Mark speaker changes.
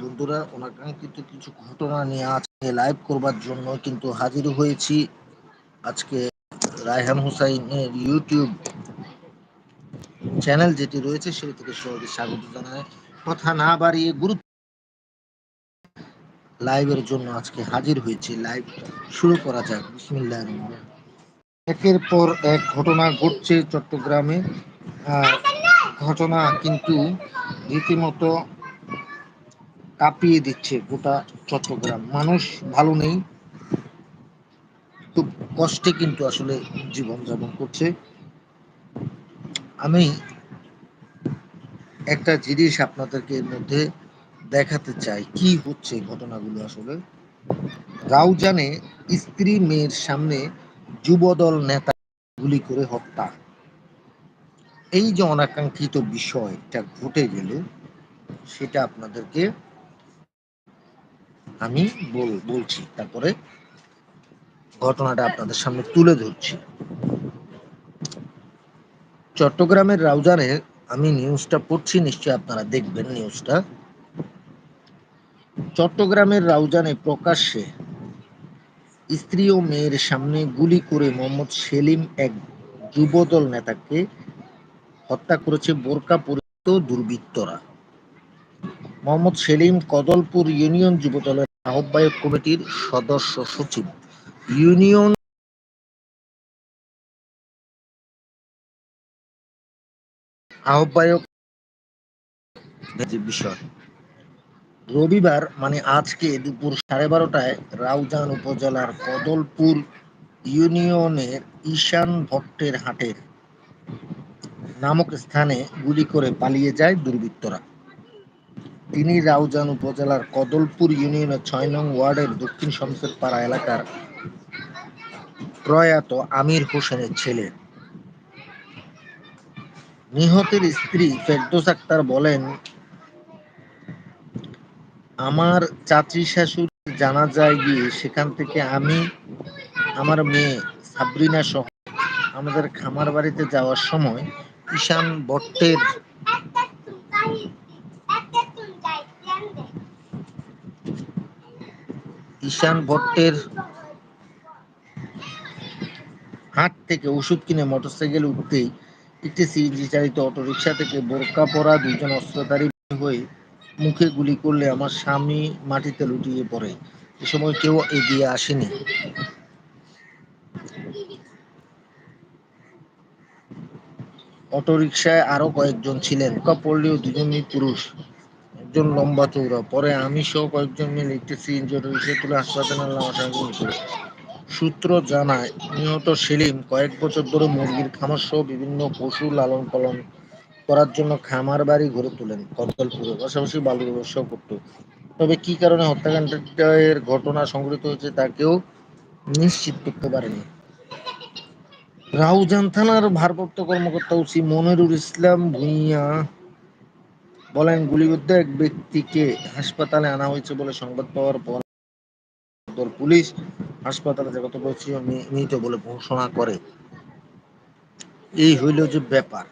Speaker 1: বন্ধুরা অনাকাঙ্ক্ষিত কিছু ঘটনা নিয়ে আজকে লাইভ করবার জন্য কিন্তু হাজির হয়েছি আজকে রায়হান হুসাইনের ইউটিউব চ্যানেল যেটি রয়েছে, সেটি থেকে সবাইকে স্বাগত জানায় কথা না বাড়িয়ে গুরুত্ব লাইভের জন্য আজকে হাজির হয়েছি। লাইভ শুরু করা যাক। বিসমিল্লাহ একের পর এক ঘটনা ঘটছে চট্টগ্রামে। ঘটনা কিন্তু রীতিমতো কাঁপিয়ে দিচ্ছে গোটা চট্টগ্রাম। মানুষ ভালো নেই, খুব কষ্টে কিন্তু আসলে জীবনযাপন করছে। আমি একটা জিনিস আপনাদেরকে এর মধ্যে দেখাতে চাই, কি হচ্ছে ঘটনাগুলো আসলে? রাউজানে স্ত্রী মেয়ের সামনে যুবদল নেতা গুলি করে হত্যা। এই যে অনাকাঙ্ক্ষিত বিষয়টা ঘটে গেল, সেটা আপনাদেরকে আমি বলছি। তারপরে ঘটনাটা আপনাদের সামনে তুলে ধরছি। চট্টগ্রামের রাউজানে আমি নিউজটা পড়ছি, নিশ্চয়ই আপনারা দেখবেন নিউজটা। চট্টগ্রামের রাউজানে প্রকাশ্যে স্ত্রী ও মেয়ের সামনে গুলি করে মোহাম্মদ সেলিম এক যুবদল নেতাকে হত্যা করেছে বোরকা পরিহিত দুর্বৃত্তরা। মোহাম্মদ সেলিম কদলপুর ইউনিয়ন যুবদলের আহ্বায়ক কমিটির সদস্য সচিব। ইউনিয়ন আহ্বায়ক বিষয়। রবিবার মানে আজকে দুপুর সাড়ে বারোটায় রাউজান উপজেলার কদলপুর ইউনিয়নের ঈশান ভট্টের হাটের নামক স্থানে গুলি করে পালিয়ে যায় দুর্বৃত্তরা। তিনি রাউজান উপজেলার কদলপুর ইউনিয়নের ছয় নং ওয়ার্ডের দক্ষিণ শমশের পাড়া এলাকার প্রয়াত আমির হোসেনের ছেলে। নিহতের স্ত্রী ফেরদোস আক্তার বলেন, আমার চাচি শাশুড়ি জানাজায় গিয়ে সেখান থেকে আমি, আমার মেয়ে সাবরিনা সহ আমাদের খামার বাড়িতে যাওয়ার সময় ঈশান ভট্টের ঈশান ভট্টের হাট থেকে ওষুধ কিনে মোটরসাইকেল উঠতেই একটি সিএনজি চালিত অটোরিকশা থেকে বোরকা পরা দুজন অস্ত্রধারী হয়ে মুখে গুলি করলে আমার স্বামী মাটিতে লুটিয়ে পড়ে। এ সময় কেউ এগিয়ে আসেনি। অটোরিকশায় আরও কয়েকজন ছিলেন। পড়লেও দুজনই পুরুষ। একজন লম্বা চৌড়া পরে আমি সহ কয়েকজন মিলে একটি সিএনজি অটোরিকশা তুলে হাসপাতালে আনলাম সূত্র জানায়, নিহত সেলিম কয়েক বছর ধরে মুরগির খামার সহ বিভিন্ন পশু লালন পালন করার জন্য খামার বাড়ি গড়ে তোলেন। কদলপুরে পাশাপাশি বালু ব্যবসাও করত। তবে কি কারণে হত্যাকাণ্ডের ঘটনা সংঘটিত হয়েছে তা কেউ নিশ্চিত করতে পারেনি। রাউজান থানার ভারপ্রাপ্ত কর্মকর্তা ওসি মনিরুল ইসলাম ভূঁইয়া বলেন, গুলিবিদ্ধ এক ব্যক্তিকে হাসপাতালে আনা হয়েছে বলে সংবাদ পাওয়ার পর পুলিশ হাসপাতালে জগত মৃত বলে ঘোষণা করে। এই হইল যে ব্যাপার।